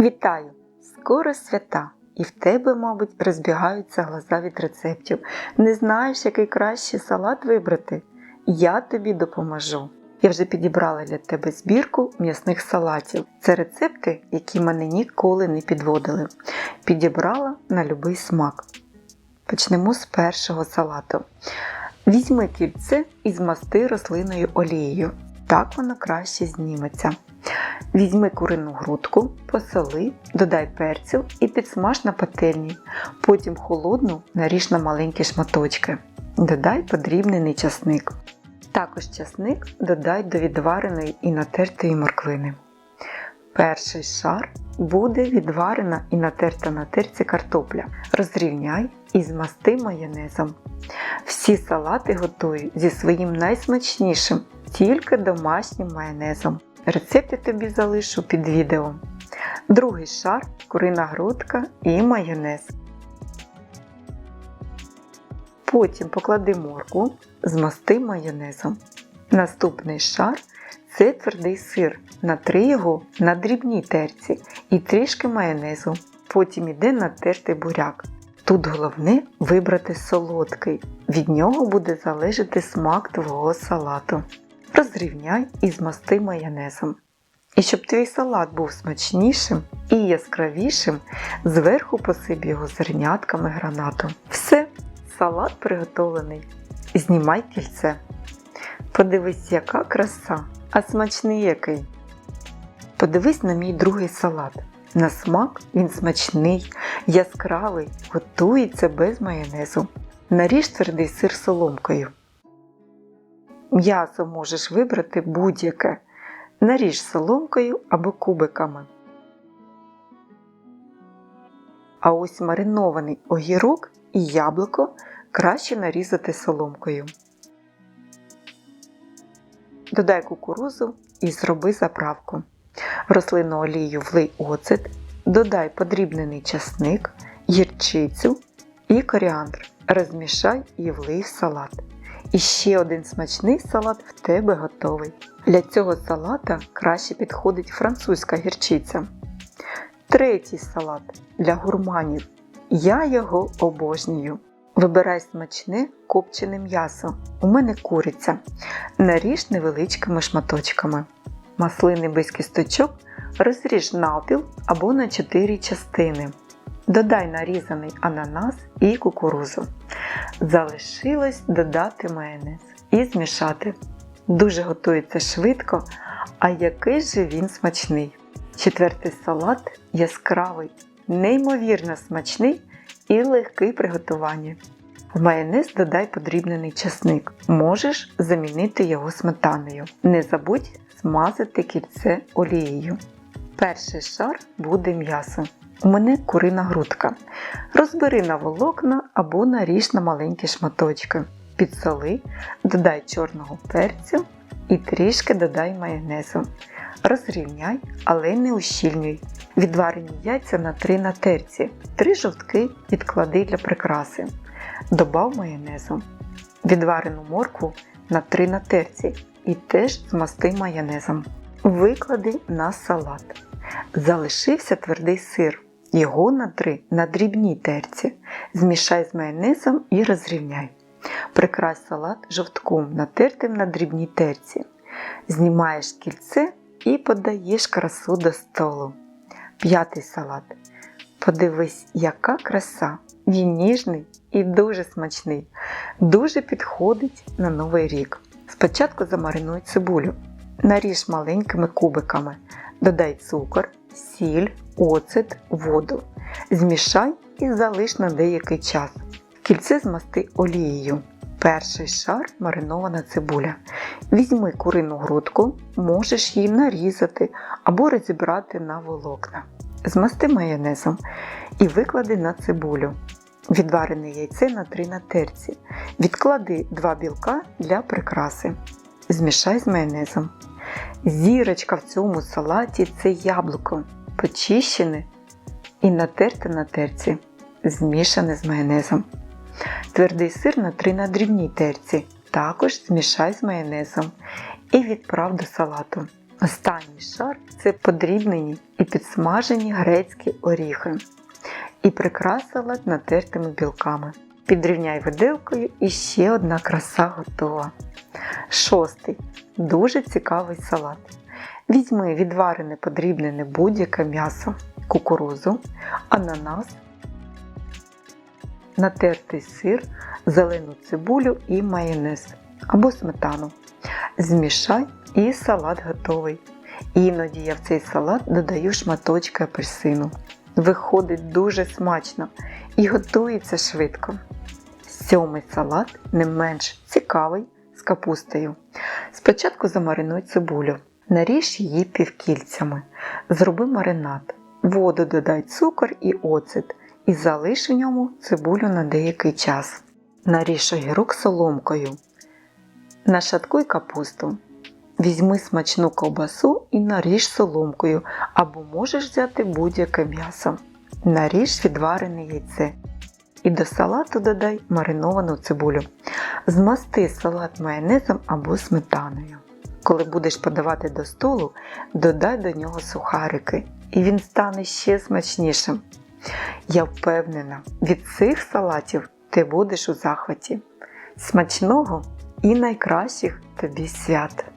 Вітаю! Скоро свята, і в тебе, мабуть, розбігаються глаза від рецептів. Не знаєш, який кращий салат вибрати? Я тобі допоможу. Я вже підібрала для тебе збірку м'ясних салатів. Це рецепти, які мене ніколи не підводили. Підібрала на любий смак. Почнемо з першого салату. Візьми кільце і змасти рослинною олією. Так воно краще зніметься. Візьми курину грудку, посоли, додай перцю і підсмаж на пательні. Потім холодну наріж на маленькі шматочки. Додай подрібнений часник. Також часник додай до відвареної і натертої морквини. Перший шар буде відварена і натерта на терці картопля. Розрівняй і змасти майонезом. Всі салати готую зі своїм найсмачнішим, тільки домашнім майонезом. Рецепти тобі залишу під відео. Другий шар курина грудка і майонез. Потім поклади моркву, змасти майонезом. Наступний шар це твердий сир. Натри його на дрібній терці і трішки майонезу. Потім іде натертий буряк. Тут головне вибрати солодкий, від нього буде залежати смак твого салату. Розрівняй і змасти майонезом. І щоб твій салат був смачнішим і яскравішим, зверху посип його зернятками гранату. Все, салат приготовлений. Знімай кільце. Подивись, яка краса, а смачний який. Подивись на мій другий салат. На смак він смачний, яскравий, готується без майонезу. Наріж твердий сир соломкою. М'ясо можеш вибрати будь-яке. Наріж соломкою або кубиками. А ось маринований огірок і яблуко краще нарізати соломкою. Додай кукурузу і зроби заправку. Рослинну олію влий оцет, додай подрібнений часник, гірчицю і коріандр. Розмішай і влий в салат. І ще один смачний салат в тебе готовий. Для цього салата краще підходить французька гірчиця. Третій салат для гурманів. Я його обожнюю. Вибирай смачне копчене м'ясо. У мене куриця. Наріж невеличкими шматочками. Маслини без кісточок розріж навпіл або на 4 частини. Додай нарізаний ананас і кукурузу. Залишилось додати майонез і змішати. Дуже готується швидко, а який же він смачний. Четвертий салат яскравий, неймовірно смачний і легкий приготування. В майонез додай подрібнений часник. Можеш замінити його сметаною. Не забудь змазати кільце олією. Перший шар буде м'ясо. У мене курина грудка. Розбери на волокна або наріж на маленькі шматочки. Підсоли, додай чорного перцю і трішки додай майонезу. Розрівняй, але не ущільнюй. Відварені яйця на 3 на терці. Три жовтки відклади для прикраси. Добав майонезу. Відварену моркву на 3 на терці і теж змасти майонезом. Виклади на салат. Залишився твердий сир. Його натри на дрібній терці. Змішай з майонезом і розрівняй. Прикрась салат жовтком, натертим на дрібній терці. Знімаєш кільце і подаєш красу до столу. П'ятий салат. Подивись, яка краса! Він ніжний і дуже смачний. Дуже підходить на новий рік. Спочатку замаринуй цибулю. Наріж маленькими кубиками. Додай цукор, сіль, оцет, воду. Змішай і залиш на деякий час. Кільце змасти олією. Перший шар маринована цибуля. Візьми курину грудку, можеш її нарізати або розібрати на волокна. Змасти майонезом і виклади на цибулю. Відварене яйце на 3 на терці. Відклади 2 білка для прикраси. Змішай з майонезом. Зірочка в цьому салаті це яблуко, почищене і натерте на терці, змішане з майонезом. Твердий сир на 3 на дрібній терці. Також змішай з майонезом і відправ до салату. Останній шар це подрібнені і підсмажені грецькі оріхи. І прикрас салат натертими білками. Підрівняй виделкою і ще одна краса готова. Шостий. Дуже цікавий салат. Візьми відварене подрібнене будь-яке м'ясо, кукурузу, ананас, натертий сир, зелену цибулю і майонез або сметану. Змішай і салат готовий. Іноді я в цей салат додаю шматочки апельсину. Виходить дуже смачно і готується швидко. Сьомий салат не менш цікавий з капустою. Спочатку замаринуй цибулю, наріж її півкільцями, зроби маринад, воду додай цукор і оцет і залиш в ньому цибулю на деякий час. Наріж огірок соломкою. Нашаткуй капусту. Візьми смачну ковбасу і наріж соломкою, або можеш взяти будь-яке м'ясо. Наріж відварене яйце. І до салату додай мариновану цибулю. Змасти салат майонезом або сметаною. Коли будеш подавати до столу, додай до нього сухарики, і він стане ще смачнішим. Я впевнена, від цих салатів ти будеш у захваті. Смачного і найкращих тобі свят!